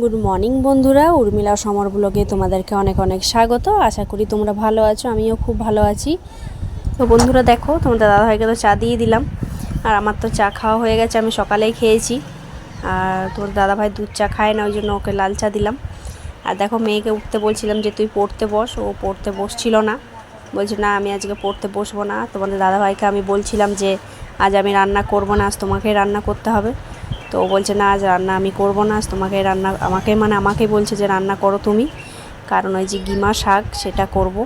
Good morning বন্ধুরা। উর্মিলা সমর ব্লগে তোমাদেরকে অনেক অনেক স্বাগত। আশা করি তোমরা ভালো আছো, আমিও খুব ভালো আছি। তো বন্ধুরা, দেখো, তোমাদের দাদাভাইকে তো চা দিয়ে দিলাম। আর আমার তো চা খাওয়া হয়ে গেছে, আমি সকালেই খেয়েছি। আর তোর দাদাভাই দুধ চা খায় না, ওই জন্য ওকে লাল চা দিলাম। আর দেখো, মেয়েকে উঠতে বলছিলাম যে, তুই পড়তে বস। ও পড়তে বসছিল না। বলছে, না, আমি আজকে পড়তে বসবো না। তোমাদের দাদাভাইকে আমি বলছিলাম যে, আজ আমি রান্না করব না, আজ তোমাকে রান্না করতে হবে। তো ও বলছে, না, আজ রান্না আমি করব না, আজ তোমাকে রান্না, আমাকে মানে আমাকে বলছে যে রান্না করো তুমি। কারণ ওই যে গিমা শাক, সেটা করব।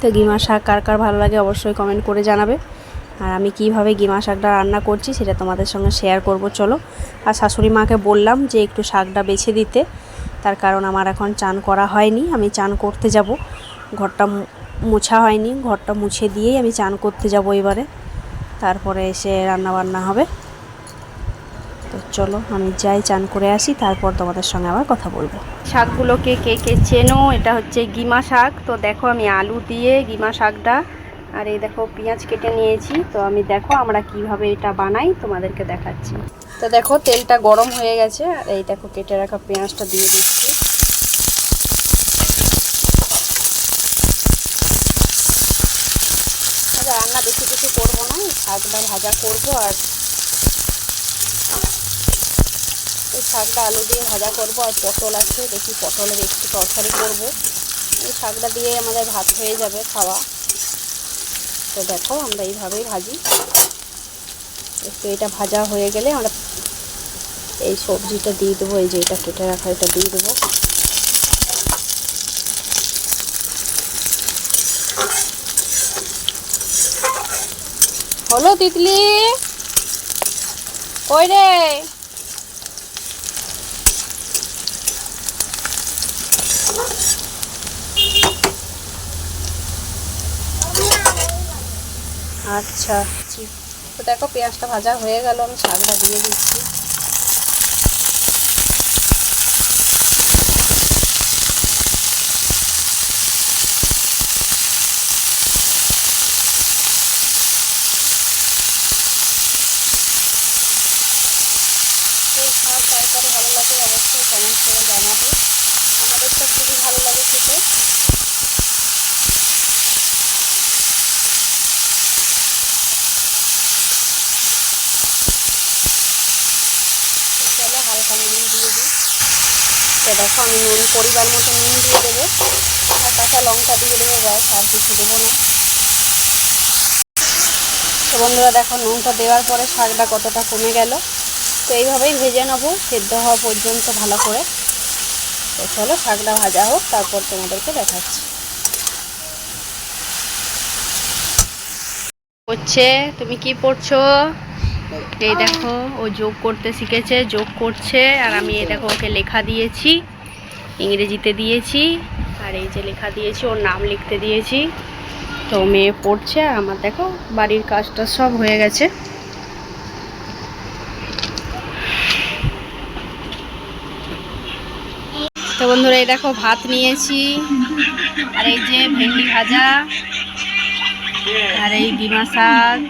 তো গিমা শাক কার কার ভালো লাগে অবশ্যই কমেন্ট করে জানাবে। আর আমি কীভাবে গিমা শাকটা রান্না করছি, সেটা তোমাদের সঙ্গে শেয়ার করব, চলো। আর শাশুড়ি মাকে বললাম যে একটু শাকটা বেছে দিতে। তার কারণ আমার এখন চান করা হয়নি, আমি চান করতে যাব। ঘরটা মুছা হয়নি, ঘরটা মুছে দিয়েই আমি চান করতে যাব এবারে। তারপরে এসে রান্না বান্না হবে। চলো, আমি যাই, চান করে আসি, তারপর তোমাদের সঙ্গে আবার কথা বলব। শাকগুলোকে কে কে চেনো? এটা হচ্ছে গিমা শাক। তো দেখো, আমি আলু দিয়ে গিমা শাকটা, আর এই দেখো, পেঁয়াজ কেটে নিয়েছি। তো আমি দেখো, আমরা কীভাবে এটা বানাই, তোমাদেরকে দেখাচ্ছি। তো দেখো, তেলটা গরম হয়ে গেছে, আর এই দেখো, কেটে রাখা পেঁয়াজটা দিয়ে দিচ্ছি। রান্না বেশি কিছু করব না শাকটা ভাজা করব, আর এই শাকটা আলু দিয়ে ভাজা করব আর পটল আছে, দেখি পটলের একটু তরকারি করব। এই শাকটা দিয়ে আমাদের ভাত হয়ে যাবে খাওয়া। তো দেখো আমরা এইভাবেই ভাজি। একটু এটা ভাজা হয়ে গেলে আমরা এই সবজিটা দিয়ে দেবো, এই যে এটা কেটে রাখা, এটা দিয়ে দেবো। হলো তিতলি! কই রে? আচ্ছা তো দেখো পেঁয়াজটা ভাজা হয়ে গেল আমি শাকটা দিয়ে দিচ্ছি এই শাক তরকারি ভালো লাগে অবশ্যই কমেন্ট করে জানাবে আমাদের তো খুবই ভালো লাগে খেতে চলো হালকা নুন দিয়ে দিই তো দেখো, আমি নুন পরিবার মতো নুন দিয়ে দেবো। আর কাঁচা লঙ্কা দিয়ে দেবো ব্যাস আর কিছু দেবো না। তো বন্ধুরা দেখো, নুনটা দেওয়ার পরে শাকটা কতটা কমে গেল। তো এইভাবেই ভেজে নেব, সেদ্ধ হওয়া পর্যন্ত ভালো করে। তো চলো, শাকটা ভাজা হোক, তারপর তোমাদেরকে দেখাচ্ছি। হচ্ছে, তুমি কি পড়ছো? এই দেখো, ও যোগ করতে শিখেছে, যোগ করছে, আর আমি এই দেখো ওকে লেখা দিয়েছি, ইংরেজিতে দিয়েছি, আর এই যে লেখা দিয়েছি, ওর নাম লিখতে দিয়েছি। তো মেয়ে পড়ছে, আর আমার দেখো বাড়ির কাজটা সব হয়ে গেছে। তো বন্ধুরা, এই দেখো ভাত নিয়েছি, আর এই যে ভেন্ডি ভাজা, আর এই ডিমা শাক।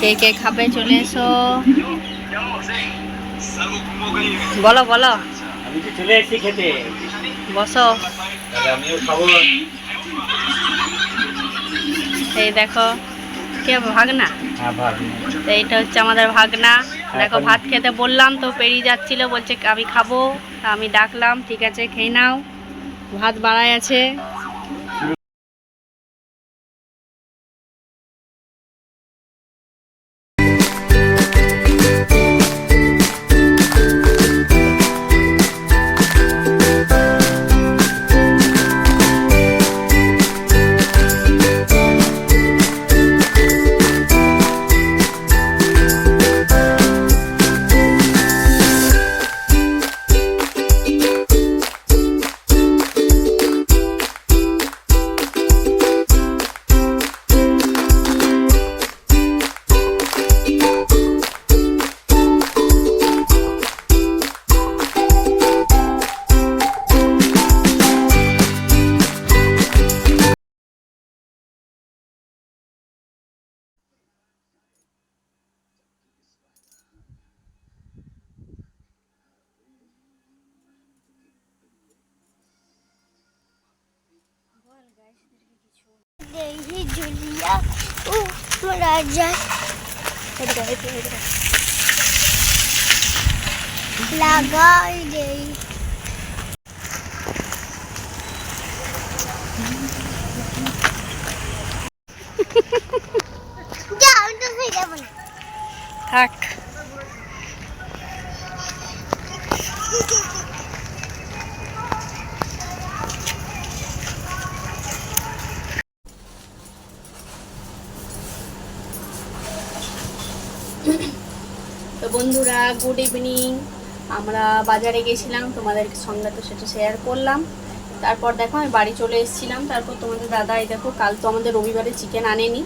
কে কে খাবে চলে এসো। বলো বলো। বসো। এই দেখো, কে ভাগনা? তো এইটা হচ্ছে আমাদের ভাগনা। দেখো, ভাত খেতে বললাম তো পেরিয়ে যাচ্ছিল, বলছে আমি খাব। আমি ডাকলাম, ঠিক আছে, খেয়ে নাও। ভাত বাড়াই আছে। মারা যায় লাগাই দেই যা আমি তো খাই যাব না থাক তো বন্ধুরা গুড ইভিনিং আমরা বাজারে গেছিলাম, তোমাদের সঙ্গে তো সেটা শেয়ার করলাম। তারপর দেখো, আমি বাড়ি চলে এসেছিলাম। তারপর তোমাদের দাদা, এই দেখো, কাল তো আমাদের রবিবারে চিকেন আনেনি।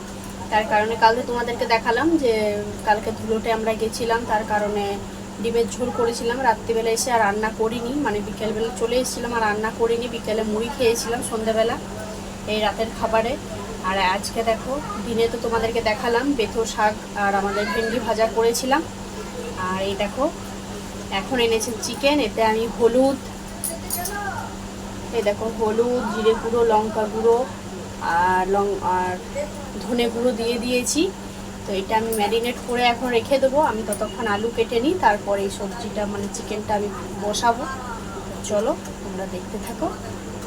তার কারণে কাল তো তোমাদেরকে দেখালাম যে, কালকে ধুলোটে আমরা গেছিলাম। তার কারণে ডিমের ঝোল করেছিলাম। রাত্রিবেলা এসে আর রান্না করিনি। মানে বিকেলবেলা চলে এসেছিলাম, আর রান্না করিনি। বিকেলে মুড়ি খেয়েছিলাম সন্ধ্যাবেলা, এই রাতের খাবারে। আর আজকে দেখো, দিনে তো তোমাদেরকে দেখালাম বেথো শাক আর আমাদের ভেন্ডি ভাজা করেছিলাম। আর এই দেখো, এখন এনেছে চিকেন এতে আমি হলুদ, এই দেখো, হলুদ, জিরে গুঁড়ো, লঙ্কা গুঁড়ো, আর লং, আর ধনে গুঁড়ো দিয়ে দিয়েছি। তো এটা আমি ম্যারিনেট করে এখন রেখে দেবো। আমি ততক্ষণ আলু কেটে নিই, তারপরে এই সবজিটা মানে চিকেনটা আমি বসাবো। চলো, তোমরা দেখতে থাকো,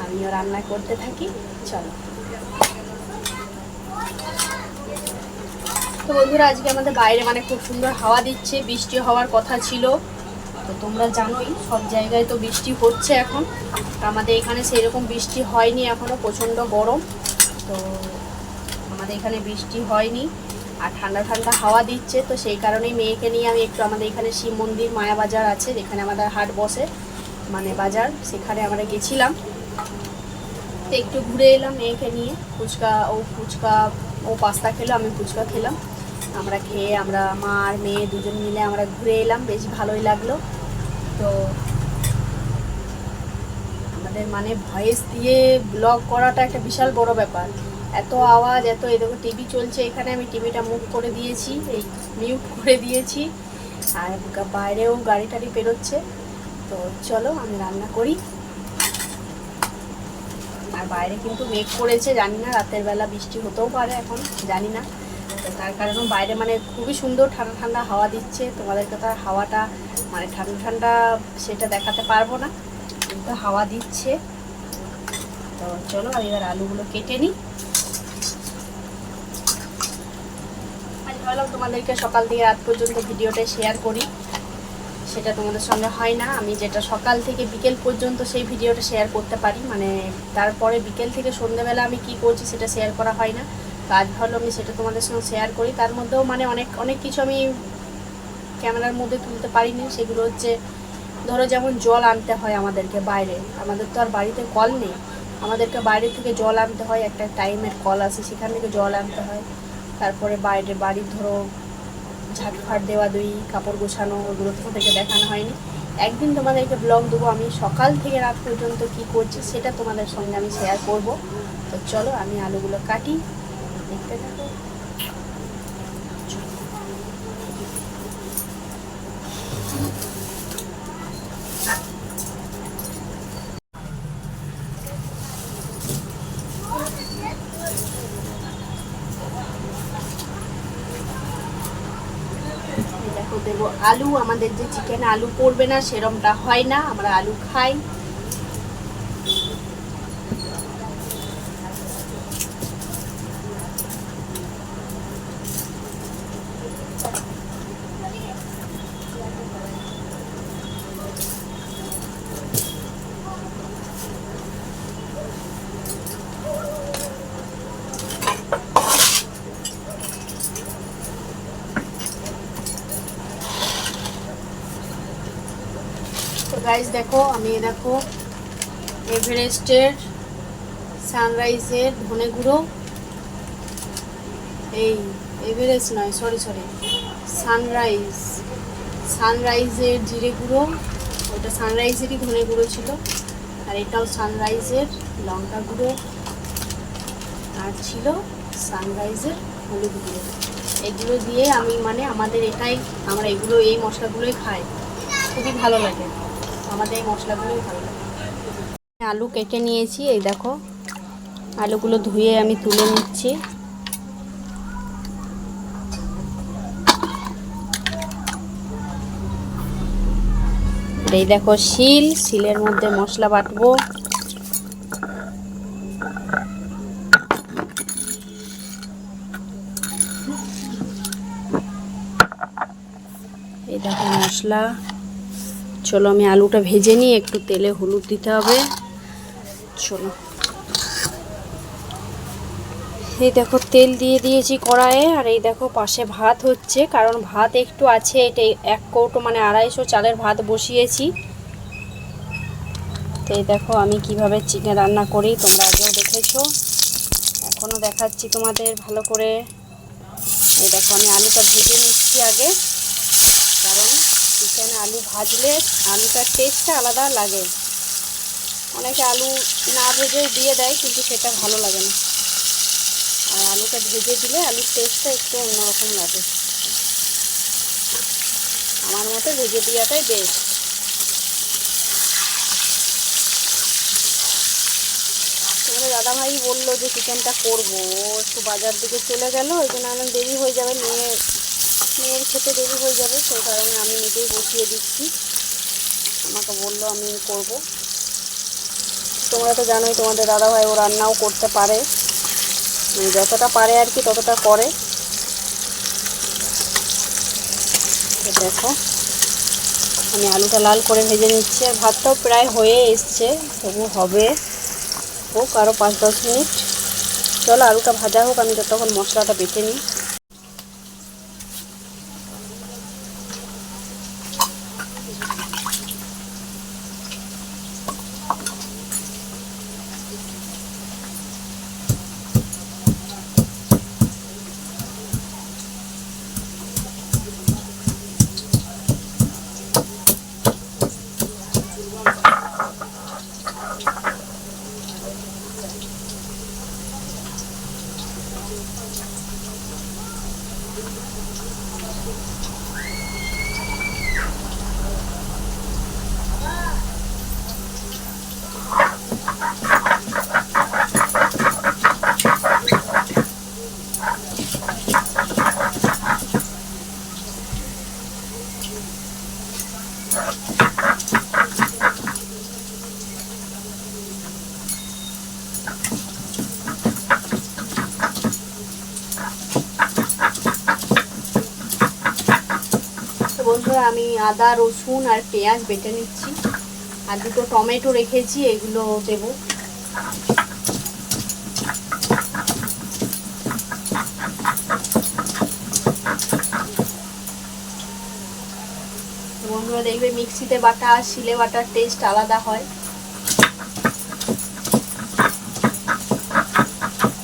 আমিও রান্না করতে থাকি। চলো। তো বন্ধুরা, আজকে আমাদের বাইরে মানে খুব সুন্দর হাওয়া দিচ্ছে, বৃষ্টি হওয়ার কথা ছিল। তো তোমরা জানোই, সব জায়গায় তো বৃষ্টি হচ্ছে এখন। আমাদের এখানে সেরকম বৃষ্টি হয়নি এখনও প্রচণ্ড গরম। তো আমাদের এখানে বৃষ্টি হয়নি, আর ঠান্ডা ঠান্ডা হাওয়া দিচ্ছে। তো সেই কারণেই মেয়েকে নিয়ে আমি একটু আমাদের এখানে শিব মন্দির, মায়া বাজার আছে, যেখানে আমাদের হাট বসে মানে বাজার, সেখানে আমরা গেছিলাম। তো একটু ঘুরে এলাম মেয়েকে নিয়ে। ফুচকা, ও ফুচকা, ও পাস্তা খেলো, আমি ফুচকা খেলাম। আমরা খেয়ে, আমরা মা আর মেয়ে দুজন মিলে আমরা ঘুরে এলাম, বেশ ভালোই লাগল। তো আমাদের মানে ভয়েস দিয়ে ব্লগ করাটা একটা বিশাল বড় ব্যাপার। এত আওয়াজ, এত এদিকে টিভি চলছে এখানে, আমি টিভিটা মুভ করে দিয়েছি, এই মিউট করে দিয়েছি। আর বাইরেও গাড়ি টাড়ি পেরোচ্ছে। তো চলো, আমি রান্না করি। আর বাইরে কিন্তু মেঘ করেছে, জানি না, রাতের বেলা বৃষ্টি হতেও পারে এখন, জানি না। তো তার কারণে বাইরে মানে খুবই সুন্দর ঠান্ডা ঠান্ডা হাওয়া দিচ্ছে। তোমাদেরকে তো আর হাওয়াটা মানে ঠান্ডা ঠান্ডা সেটা দেখাতে পারব না। কিন্তু হাওয়া দিচ্ছে। তো চলো আমি এবার আলুগুলো কেটে নিই। ভাবলাম তোমাদেরকে সকাল থেকে রাত পর্যন্ত ভিডিওটা শেয়ার করি। সেটা তোমাদের সঙ্গে হয় না। আমি যেটা সকাল থেকে বিকেল পর্যন্ত সেই ভিডিওটা শেয়ার করতে পারি। মানে তারপরে বিকেল থেকে সন্ধ্যেবেলা আমি কি করছি সেটা শেয়ার করা হয় না। আজ ভালো আমি সেটা তোমাদের সঙ্গে শেয়ার করি। তার মধ্যেও মানে অনেক অনেক কিছু আমি ক্যামেরার মধ্যে তুলতে পারিনি। সেগুলো হচ্ছে, ধরো যেমন জল আনতে হয় আমাদেরকে বাইরে। আমাদের তো আর বাড়িতে কল নেই। আমাদেরকে বাইরে থেকে জল আনতে হয়, একটা টাইমের কল আছে, সেখান থেকে জল আনতে হয়। তারপরে বাইরে বাড়ির ধরো ঝাঁটফাট দেওয়া দুই, কাপড় গোছানো, ওগুলো তো থেকে দেখানো হয়নি। একদিন তোমাদেরকে ব্লগ দেবো, আমি সকাল থেকে রাত পর্যন্ত কি করছি সেটা তোমাদের সঙ্গে আমি শেয়ার করব। তো চলো, আমি আলুগুলো কাটি। দেখো আলু। আমাদের যে চিকেন আলু পড়বে না সেরমটা হয় না। আমরা আলু খাই তো গাইজ দেখো, আমি দেখো এভারেস্টের সানরাইজের ধনে গুঁড়ো। এই, এভারেস্ট নয় সরি সরি সানরাইজ। সানরাইজের জিরে গুঁড়ো, ওটা সানরাইজেরই ধনে গুঁড়ো ছিল। আর এটাও সানরাইজের লঙ্কা গুঁড়ো। আর ছিল সানরাইজের হলুদ গুঁড়ো। এগুলো দিয়ে আমি মানে আমাদের এটাই, আমরা এগুলো, এই মশলাগুলোই খাই। খুবই ভালো লাগে। আমাদের এই মশলাগুলোই ভালো লাগে। আলু কেটে নিয়েছি, এই দেখো। আলুগুলো ধুয়ে আমি তুলে নিচ্ছি। এই দেখো শিল, শিলের মধ্যে মশলা বাটবো। এই দেখো মশলা। চলো আমি আলুটা ভেজে নিই, একটু তেলে হলুদ দিতে হবে। চলো। এই দেখো, তেল দিয়ে দিয়েছি কড়াইয়ে, আর এই দেখো পাশে ভাত হচ্ছে, কারণ ভাত একটু আছে, এটা এক কৌটো মানে আড়াইশো চালের ভাত বসিয়েছি। তো এই দেখো, আমি কীভাবে চিকেন রান্না করি, তোমরা আগেও দেখেছ। এখনও দেখাচ্ছি তোমাদের ভালো করে। এই দেখো, আমি আলুটা ভেজে নিচ্ছি আগে। চিকেনে আলু ভাজলে আলুটার টেস্টটা আলাদা লাগে? অনেকে আলু না ভেজেও দিয়ে দেয়, কিন্তু সেটা ভালো লাগে না। আর আলুটা ভেজে দিলে আলুর টেস্টটা একটু অন্যরকম লাগে। আমার মতে ভেজে দেওয়াটাই বেস্ট তোমাদের দাদাভাই বলল যে চিকেনটা করব। একটু বাজার দিকে চলে গেল, ওই জন্য আমার দেরি হয়ে যাবে মেয়ে মেয়ের খেতে দেরি হয়ে যাবে, সেই কারণে আমি নিজেই বসিয়ে দিচ্ছি। আমাকে বলল আমি করব। তোমরা তো জানোই তোমাদের দাদাভাই ও রান্নাও করতে পারে। মানে যতটা পারে আর কি ততটা করে। দেখো, আমি আলুটা লাল করে ভেজে নিচ্ছি আর ভাতটাও প্রায় হয়ে এসছে, তবু হবে। হোক আরও পাঁচ দশ মিনিট। চলো আলুটা ভাজা হোক, আমি ততক্ষণ মশলাটা বেটে নিই। আদা, রসুন আর পেঁয়াজ বেটে নিচ্ছি। আর দুটো টমেটো রেখেছি, এগুলো দেবো। বন্ধুরা, দেখবে মিক্সিতে বাটা আর শিলে বাটার টেস্ট আলাদা হয়।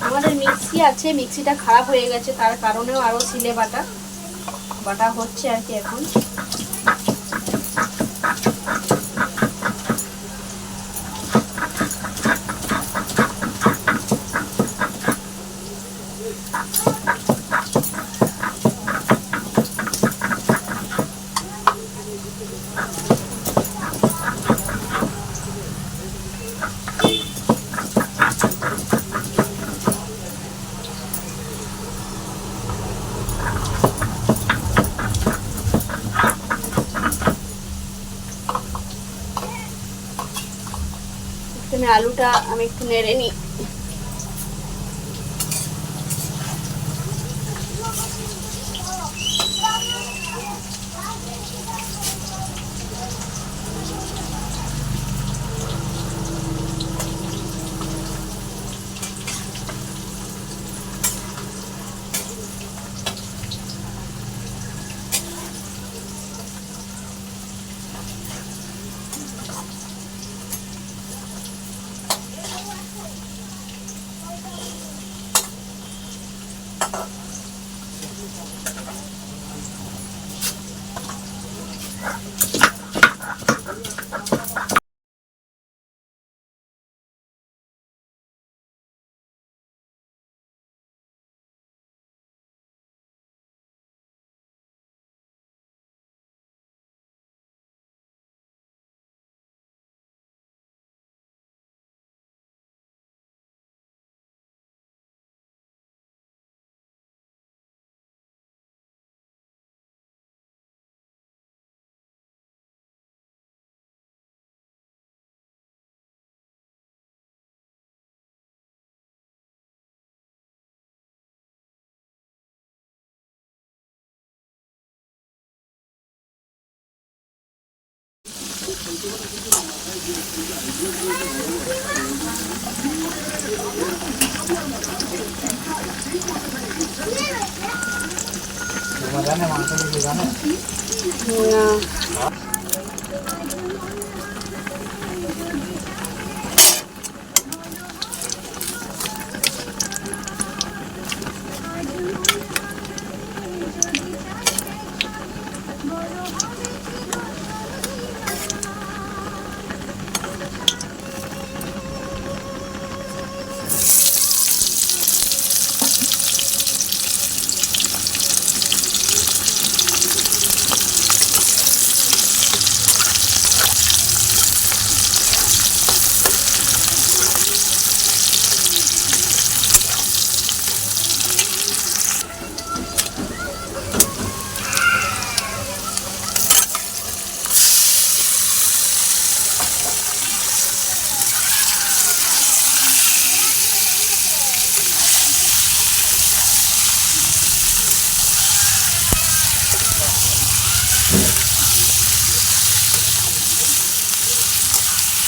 আমাদের মিক্সি আছে, মিক্সিটা খারাপ হয়ে গেছে, তার কারণেও আরও শিলে বাটা বাটা হচ্ছে আর কি এখন। আলুটা আমি একটু নেড়ে নিই। どうも。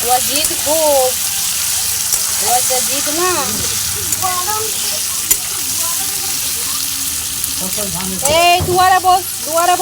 ও জিদ খুব ও যে জিদ না? এই দুয়ারে বস দুয়ারে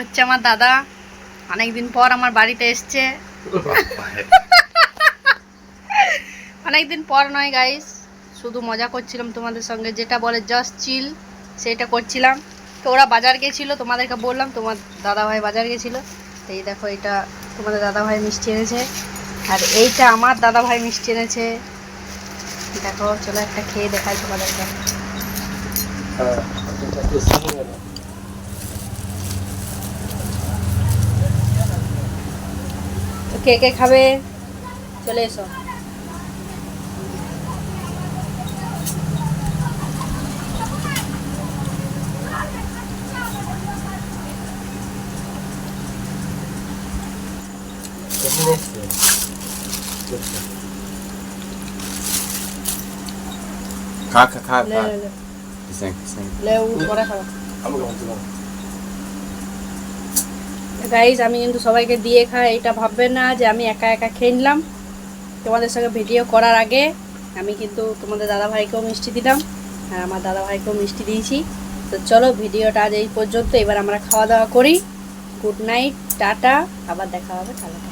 হচ্ছে আমার দাদা। অনেকদিন পর আমার বাড়িতে এসছে। অনেকদিন পর নয় গাইস শুধু মজা করছিলাম তোমাদের সঙ্গে। যেটা বলে জাস্ট চিল সেটা করছিলাম। তো ওরা বাজার গেছিল তোমাদেরকে বললাম তোমার দাদা ভাই বাজার গেছিল। তো এই দেখো এটা তোমাদের দাদা ভাই মিষ্টি এনেছে। আর এইটা আমার দাদা ভাই মিষ্টি এনেছে। দেখো চলো একটা খেয়ে দেখাই তোমাদেরকে। কে কে খাবে? চলে এসো। খা খা খা লে খা লে, লে কিসেন লে উ পরে খাবে। গাইজ আমি কিন্তু সবাইকে দিয়ে খাই এটা ভাববেন না যে আমি একা একা খেয়ে নিলাম। তোমাদের সঙ্গে ভিডিও করার আগে আমি কিন্তু তোমাদের দাদাভাইকেও মিষ্টি দিলাম, আর আমার দাদাভাইকেও মিষ্টি দিয়েছি। তো চলো ভিডিওটা আজ এই পর্যন্ত, এবার আমরা খাওয়া দাওয়া করি। গুড নাইট টাটা, আবার দেখা হবে কালকে।